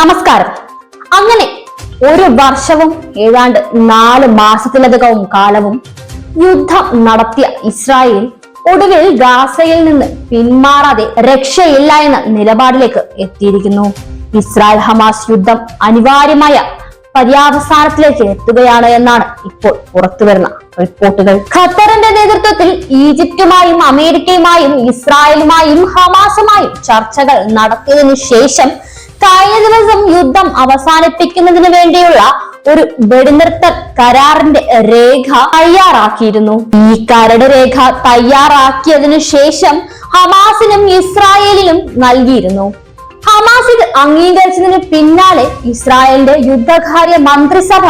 നമസ്കാരം. അങ്ങനെ ഒരു വർഷവും ഏതാണ്ട് നാല് മാസത്തിലധികവും കാലവും യുദ്ധം നടത്തിയ ഇസ്രായേൽ ഒടുവിൽ ഗാസയിൽ നിന്ന് പിന്മാറാതെ രക്ഷയില്ല എന്ന നിലപാടിലേക്ക് എത്തിയിരിക്കുന്നു. ഇസ്രായേൽ ഹമാസ് യുദ്ധം അനിവാര്യമായ പര്യാവസാനത്തിലേക്ക് എത്തുകയാണ് എന്നാണ് ഇപ്പോൾ പുറത്തുവരുന്ന റിപ്പോർട്ടുകൾ. ഖത്തറിന്റെ നേതൃത്വത്തിൽ ഈജിപ്തുമായും അമേരിക്കയുമായും ഇസ്രായേലുമായും ഹമാസുമായും ചർച്ചകൾ നടത്തിയതിനു ശേഷം കഴിഞ്ഞ ദിവസം യുദ്ധം അവസാനിപ്പിക്കുന്നതിന് വേണ്ടിയുള്ള ഒരു വെടിനിർത്തൽ കരാറിന്റെ രേഖ തയ്യാറാക്കിയിരുന്നു. ഈ കരട് രേഖ തയ്യാറാക്കിയതിനു ശേഷം ഹമാസിനും ഇസ്രായേലിനും നൽകിയിരുന്നു. ഹമാസ് ഇത് അംഗീകരിച്ചതിന് പിന്നാലെ ഇസ്രായേലിന്റെ യുദ്ധകാര്യ മന്ത്രിസഭ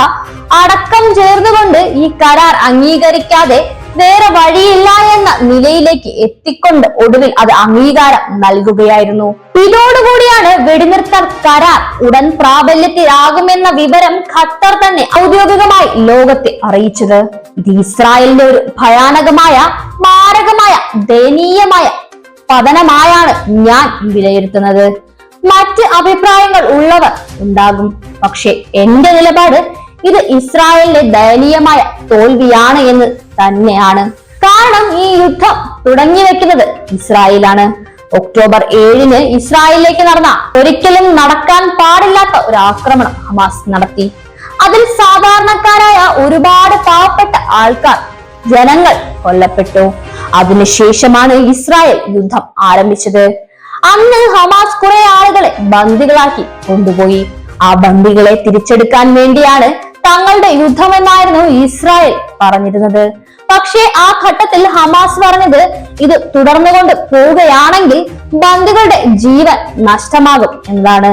അടക്കം ചേർന്നുകൊണ്ട് ഈ കരാർ അംഗീകരിക്കാതെ വേറെ വഴിയില്ല എന്ന നിലയിലേക്ക് എത്തിക്കൊണ്ട് ഒടുവിൽ അത് അംഗീകാരം നൽകുകയായിരുന്നു. ഇതോടുകൂടിയാണ് വെടിനിർത്തൽ കരാർ ഉടൻ പ്രാബല്യത്തിലാകുമെന്ന വിവരം ഖത്തർ തന്നെ ഔദ്യോഗികമായി ലോകത്തെ അറിയിച്ചത്. ഇത് ഇസ്രായേലിന്റെ ഒരു ഭയാനകമായ മാരകമായ ദയനീയമായ പതനമായാണ് ഞാൻ വിലയിരുത്തുന്നത്. മറ്റ് അഭിപ്രായങ്ങൾ ഉള്ളവർ ഉണ്ടാകും. പക്ഷെ എന്റെ നിലപാട് ഇത് ഇസ്രായേലിന്റെ ദയനീയമായ തോൽവിയാണ് എന്ന് തന്നെയാണ്. കാരണം ഈ യുദ്ധം തുടങ്ങി വെക്കുന്നത് ഇസ്രായേലാണ്. ഒക്ടോബർ ഏഴിന് ഇസ്രായേലിലേക്ക് നടന്ന ഒരിക്കലും നടക്കാൻ പാടില്ലാത്ത ഒരു ആക്രമണം ഹമാസ് നടത്തി. അതിൽ സാധാരണക്കാരായ ഒരുപാട് പാവപ്പെട്ട ആൾക്കാർ ജനങ്ങൾ കൊല്ലപ്പെട്ടു. അതിനുശേഷമാണ് ഇസ്രായേൽ യുദ്ധം ആരംഭിച്ചത്. അന്ന് ഹമാസ് കുറെ ആളുകളെ ബന്ദികളാക്കി കൊണ്ടുപോയി. ആ ബന്ദികളെ തിരിച്ചെടുക്കാൻ വേണ്ടിയാണ് തങ്ങളുടെ യുദ്ധമെന്നായിരുന്നു ഇസ്രായേൽ പറഞ്ഞിരുന്നത്. പക്ഷേ ആ ഘട്ടത്തിൽ ഹമാസ് പറഞ്ഞത് ഇത് തുടർന്നുകൊണ്ട് പോവുകയാണെങ്കിൽ ബന്ധുക്കളുടെ ജീവൻ നഷ്ടമാകും എന്നതാണ്.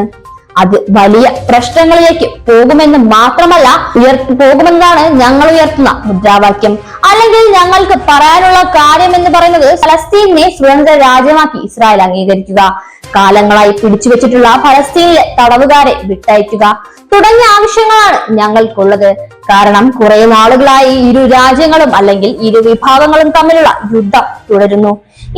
അത് വലിയ പ്രശ്നങ്ങളിലേക്ക് പോകുമെന്ന് മാത്രമല്ല ഉയർ പോകുമെന്നാണ് ഞങ്ങൾ ഉയർത്തുന്ന മുദ്രാവാക്യം. അല്ലെങ്കിൽ ഞങ്ങൾക്ക് പറയാനുള്ള കാര്യം എന്ന് പറയുന്നത് ഫലസ്തീനെ സ്വതന്ത്ര രാജ്യമാക്കി ഇസ്രായേൽ അംഗീകരിക്കുക. കാലങ്ങളായി പിടിച്ചു വെച്ചിട്ടുള്ള ഫലസ്തീനിലെ തടവുകാരെ വിട്ടയക്കുക. തുടങ്ങിയ ആവശ്യങ്ങളാണ് ഞങ്ങൾക്കുള്ളത്. കാരണം കുറെ നാളുകളായി ഇരു രാജ്യങ്ങളും അല്ലെങ്കിൽ ഇരു വിഭാഗങ്ങളും തമ്മിലുള്ള യുദ്ധം തുടരുന്നു.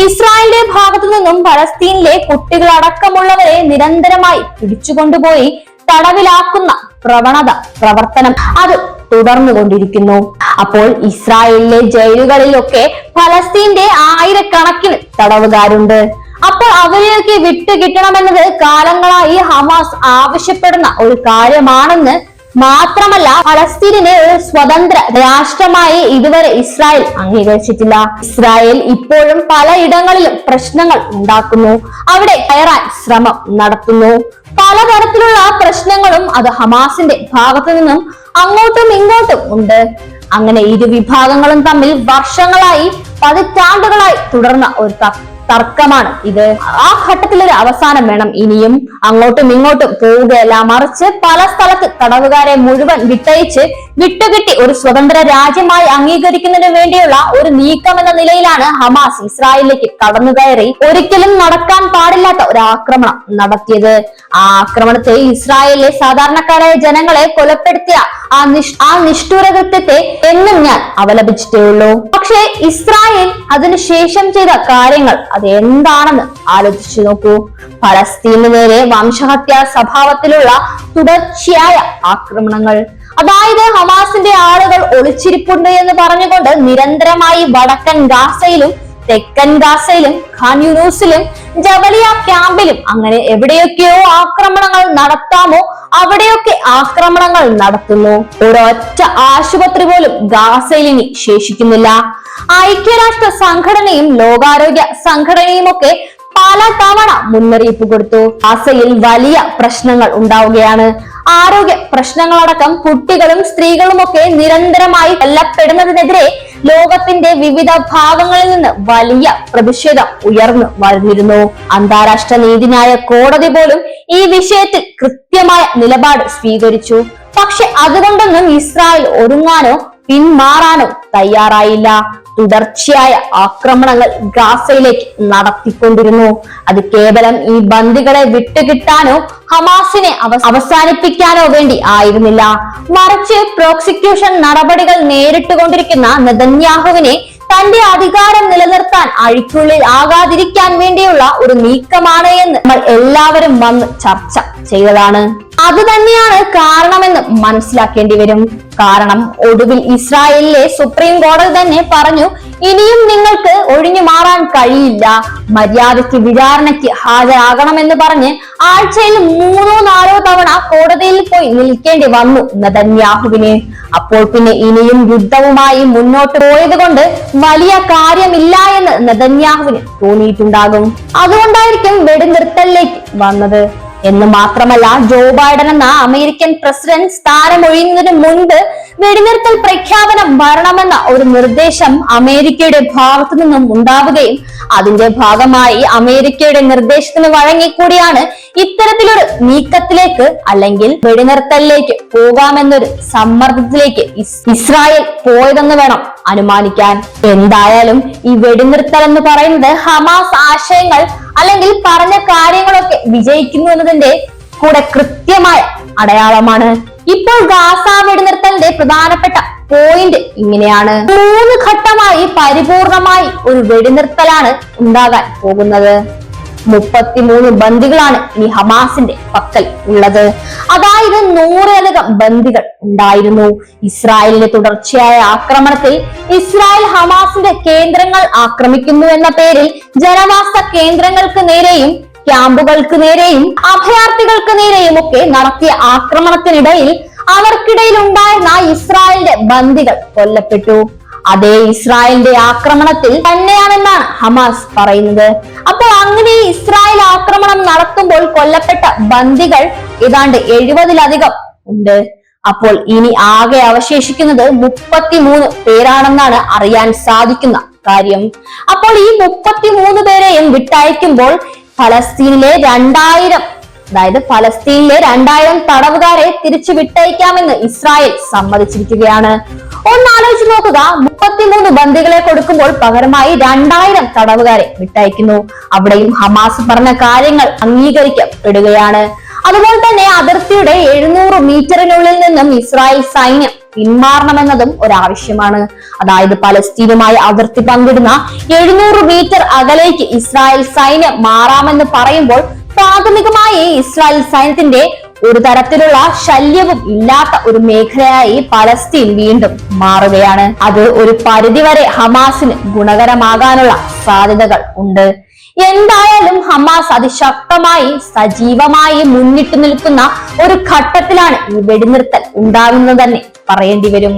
ഇസ്രായേലിന്റെ ഭാഗത്തു നിന്നും പലസ്തീനിലെ കുട്ടികളടക്കമുള്ളവരെ നിരന്തരമായി പിടിച്ചുകൊണ്ടുപോയി തടവിലാക്കുന്ന പ്രവണത പ്രവർത്തനം അത് തുടർന്നു കൊണ്ടിരിക്കുന്നു അപ്പോൾ ഇസ്രായേലിലെ ജയിലുകളിലൊക്കെ ഫലസ്തീന്റെ ആയിരക്കണക്കിന് തടവുകാരുണ്ട്. അവരെയൊക്കെ വിട്ടു കിട്ടണമെന്നത് കാലങ്ങളായി ഹമാസ് ആവശ്യപ്പെടുന്ന ഒരു കാര്യമാണെന്ന് മാത്രമല്ല ഫലസ്തീനെ ഒരു സ്വതന്ത്ര രാഷ്ട്രമായി ഇതുവരെ ഇസ്രായേൽ അംഗീകരിച്ചിട്ടില്ല. ഇസ്രായേൽ ഇപ്പോഴും പലയിടങ്ങളിലും പ്രശ്നങ്ങൾ ഉണ്ടാക്കുന്നു. അവിടെ കയറാൻ ശ്രമം നടത്തുന്നു. പലതരത്തിലുള്ള പ്രശ്നങ്ങളും അത് ഹമാസിന്റെ ഭാഗത്തു നിന്നും അങ്ങോട്ടും ഇങ്ങോട്ടും ഉണ്ട്. അങ്ങനെ ഇരു വിഭാഗങ്ങളും തമ്മിൽ വർഷങ്ങളായി പതിറ്റാണ്ടുകളായി തുടർന്ന ഒരു ത- തർക്കമാണ്. ഇത് ആ ഘട്ടത്തിലൊരു അവസാനം വേണം. ഇനിയും അങ്ങോട്ടും ഇങ്ങോട്ടും പോവുകയല്ല. മറിച്ച് പല സ്ഥലത്ത് തടവുകാരെ മുഴുവൻ വിട്ടയച്ച് വിട്ടുകിട്ടി ഒരു സ്വതന്ത്ര രാജ്യമായി അംഗീകരിക്കുന്നതിന് വേണ്ടിയുള്ള ഒരു നീക്കം എന്ന നിലയിലാണ് ഹമാസ് ഇസ്രായേലിലേക്ക് കടന്നു കയറി ഒരിക്കലും നടക്കാൻ പാടില്ലാത്ത ഒരു ആക്രമണം നടത്തിയത്. ആ ആക്രമണത്തെ ഇസ്രായേലിലെ സാധാരണക്കാരായ ജനങ്ങളെ കൊലപ്പെടുത്തിയ ആ നിഷ് ആ നിഷ്ഠൂരകൃത്യത്തെ എന്നും ഞാൻ അവലപിച്ചിട്ടേ ഉള്ളൂ. പക്ഷേ ഇസ്രായേൽ അതിനുശേഷം ചെയ്ത കാര്യങ്ങൾ അത് എന്താണെന്ന് ആലോചിച്ചു നോക്കൂ. ഫലസ്തീന് നേരെ വംശഹത്യാ സ്വഭാവത്തിലുള്ള തുടർച്ചയായ ആക്രമണങ്ങൾ. അതായത് ഹമാസിന്റെ ആളുകൾ ഒളിച്ചിരിപ്പുണ്ട് എന്ന് പറഞ്ഞുകൊണ്ട് നിരന്തരമായി വടക്കൻ ഗാസയിലും തെക്കൻ ഗാസയിലും ഖാൻ ജബലിയ ക്യാമ്പിലും അങ്ങനെ എവിടെയൊക്കെയോ ആക്രമണങ്ങൾ നടത്താമോ അവിടെയൊക്കെ ആക്രമണങ്ങൾ നടത്തുന്നു. ഒരൊറ്റ ആശുപത്രി പോലും ഗാസയിൽ ഇനി ശേഷിക്കുന്നില്ല. ഐക്യരാഷ്ട്ര സംഘടനയും ലോകാരോഗ്യ സംഘടനയും ഒക്കെ പല തവണ മുന്നറിയിപ്പ് കൊടുത്തു. ഗാസയിൽ വലിയ പ്രശ്നങ്ങൾ ഉണ്ടാവുകയാണ്. ആരോഗ്യ പ്രശ്നങ്ങളടക്കം കുട്ടികളും സ്ത്രീകളും ഒക്കെ നിരന്തരമായി കൊല്ലപ്പെടുന്നതിനെതിരെ ലോകത്തിന്റെ വിവിധ ഭാഗങ്ങളിൽ നിന്ന് വലിയ പ്രതിഷേധം ഉയർന്നു വന്നിരുന്നു. അന്താരാഷ്ട്ര നീതിന്യായ കോടതി പോലും ഈ വിഷയത്തിൽ കൃത്യമായ നിലപാട് സ്വീകരിച്ചു. പക്ഷെ അതുകൊണ്ടൊന്നും ഇസ്രായേൽ ഒരുങ്ങാനോ പിന്മാറാനോ തയ്യാറായില്ല. തുടർച്ചയായ ആക്രമണങ്ങൾ ഗാസയിലേക്ക് നടത്തിക്കൊണ്ടിരുന്നു. അത് കേവലം ഈ ബന്ദികളെ വിട്ടുകിട്ടാനോ ഹമാസിനെ അവസാനിപ്പിക്കാനോ വേണ്ടി ആയിരുന്നില്ല. മറിച്ച് പ്രോസിക്യൂഷൻ നടപടികൾ നേരിട്ടുകൊണ്ടിരിക്കുന്ന നെതന്യാഹുവിനെ തന്റെ അധികാരം നിലനിർത്താൻ അഴിക്കുള്ളിൽ ആകാതിരിക്കാൻ വേണ്ടിയുള്ള ഒരു നീക്കമാണ് എന്ന് നമ്മൾ എല്ലാവരും വന്ന് ചർച്ച ചെയ്തതാണ്. അത് തന്നെയാണ് കാരണമെന്ന് മനസ്സിലാക്കേണ്ടി വരും. കാരണം ഒടുവിൽ ഇസ്രായേലിലെ സുപ്രീം കോടതി തന്നെ പറഞ്ഞു ഇനിയും നിങ്ങൾക്ക് ഒഴിഞ്ഞു മാറാൻ കഴിയില്ല. മര്യാദയ്ക്ക് വിചാരണയ്ക്ക് ഹാജരാകണമെന്ന് പറഞ്ഞ് ആഴ്ചയിൽ മൂന്നോ നാലോ തവണ കോടതിയിൽ പോയി നിൽക്കേണ്ടി വന്നു നദന്യാഹുവിന്. അപ്പോൾ പിന്നെ ഇനിയും യുദ്ധവുമായി മുന്നോട്ട് പോയത് കൊണ്ട് വലിയ കാര്യമില്ല എന്ന് നദന്യാഹുവിന് തോന്നിയിട്ടുണ്ടാകും. അതുകൊണ്ടായിരിക്കും വെടിനിർത്തലിലേക്ക് വന്നത്. എന്ന് മാത്രമല്ല ജോ ബൈഡൻ എന്ന അമേരിക്കൻ പ്രസിഡന്റ് സ്ഥാനമൊഴിയുന്നതിന് മുൻപ് വെടിനിർത്തൽ പ്രഖ്യാപനം വരണമെന്ന ഒരു നിർദ്ദേശം അമേരിക്കയുടെ ഭാഗത്തു നിന്നും ഉണ്ടാവുകയും അതിന്റെ ഭാഗമായി അമേരിക്കയുടെ നിർദ്ദേശത്തിന് വഴങ്ങിക്കൂടിയാണ് ഇത്തരത്തിലൊരു നീക്കത്തിലേക്ക് അല്ലെങ്കിൽ വെടിനിർത്തലിലേക്ക് പോകാമെന്നൊരു സമ്മർദ്ദത്തിലേക്ക് ഇസ്രായേൽ പോയതെന്ന് വേണം അനുമാനിക്കാൻ. എന്തായാലും ഈ വെടിനിർത്തൽ എന്ന് പറയുന്നത് ഹമാസ് ആശയങ്ങൾ അല്ലെങ്കിൽ പറഞ്ഞ കാര്യങ്ങളൊക്കെ വിജയിക്കുന്നു എന്നതിന്റെ കൂടെ കൃത്യമായ അടയാളമാണ്. ഇപ്പോൾ ഗാസ വെടിനിർത്തലിന്റെ പ്രധാനപ്പെട്ട പോയിന്റ് ഇങ്ങനെയാണ്. മൂന്ന് ഘട്ടമായി പരിപൂർണമായി ഒരു വെടിനിർത്തലാണ് ഉണ്ടാകാൻ പോകുന്നത്. മുപ്പത്തിമൂന്ന് ബന്ദികളാണ് ഇനി ഹമാസിന്റെ പക്കൽ ഉള്ളത്. അതായത് നൂറിലധികം ബന്ദികൾ ഉണ്ടായിരുന്നു. ഇസ്രായേലിന്റെ തുടർച്ചയായ ആക്രമണത്തിൽ ഇസ്രായേൽ ഹമാസിന്റെ കേന്ദ്രങ്ങൾ ആക്രമിക്കുന്നു എന്ന പേരിൽ ജനവാസ കേന്ദ്രങ്ങൾക്ക് നേരെയും ക്യാമ്പുകൾക്ക് നേരെയും അഭയാർത്ഥികൾക്ക് നേരെയും ഒക്കെ നടത്തിയ ആക്രമണത്തിനിടയിൽ അവർക്കിടയിൽ ഉണ്ടായിരുന്ന ഇസ്രായേലിന്റെ ബന്ദികൾ കൊല്ലപ്പെട്ടു. അതേ ഇസ്രായേലിന്റെ ആക്രമണത്തിൽ തന്നെയാണെന്നാണ് ഹമാസ് പറയുന്നത്. അപ്പോൾ അങ്ങനെ ഇസ്രായേൽ ആക്രമണം നടത്തുമ്പോൾ കൊല്ലപ്പെട്ട ബന്ദികൾ ഏതാണ്ട് എഴുപതിലധികം ഉണ്ട്. അപ്പോൾ ഇനി ആകെ അവശേഷിക്കുന്നത് മുപ്പത്തിമൂന്ന് പേരാണെന്നാണ് അറിയാൻ സാധിക്കുന്ന കാര്യം. അപ്പോൾ ഈ മുപ്പത്തിമൂന്ന് പേരെയും വിട്ടയക്കുമ്പോൾ ഫലസ്തീനിലെ രണ്ടായിരം അതായത് ഫലസ്തീനിലെ രണ്ടായിരം തടവുകാരെ തിരിച്ചു വിട്ടയക്കാമെന്ന് ഇസ്രായേൽ സമ്മതിച്ചിരിക്കുകയാണ്. ഒന്നാലോചിച്ച് നോക്കുക. മുപ്പത്തിമൂന്ന് ബന്ദികളെ കൊടുക്കുമ്പോൾ പകരമായി രണ്ടായിരം തടവുകാരെ വിട്ടയക്കുന്നു. അവിടെയും ഹമാസ് പറഞ്ഞ കാര്യങ്ങൾ അംഗീകരിക്കപ്പെടുകയാണ്. അതുപോലെ തന്നെ അതിർത്തിയുടെ എഴുന്നൂറ് മീറ്ററിനുള്ളിൽ നിന്നും ഇസ്രായേൽ സൈന്യം പിന്മാറണമെന്നതും ഒരാവശ്യമാണ്. അതായത് പലസ്തീനുമായി അതിർത്തി പങ്കിടുന്ന എഴുന്നൂറ് മീറ്റർ അകലേക്ക് ഇസ്രായേൽ സൈന്യം മാറാമെന്ന് പറയുമ്പോൾ പ്രാഥമികമായി ഇസ്രായേൽ സൈന്യത്തിന്റെ ഒരു തരത്തിലുള്ള ശല്യവും ഇല്ലാത്ത ഒരു മേഖലയായി പലസ്തീൻ വീണ്ടും മാറുകയാണ്. അത് ഒരു പരിധിവരെ ഹമാസിന് ഗുണകരമാകാനുള്ള സാധ്യതകൾ ഉണ്ട്. എന്തായാലും ഹമാസ് അതിശക്തമായി സജീവമായി മുന്നിട്ട് നിൽക്കുന്ന ഒരു ഘട്ടത്തിലാണ് ഈ വെടിനിർത്തൽ ഉണ്ടാകുന്നത് തന്നെ പറയേണ്ടി വരും.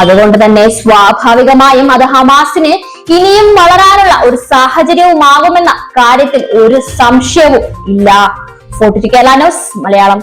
അതുകൊണ്ട് തന്നെ സ്വാഭാവികമായും അത് ഹമാസിന് ഇനിയും വളരാനുള്ള ഒരു സാഹചര്യവുമാകുമെന്ന കാര്യത്തിൽ ഒരു സംശയവും ഇല്ല. ഫോർട്ടിഫിക്കലാനോസ് മലയാളം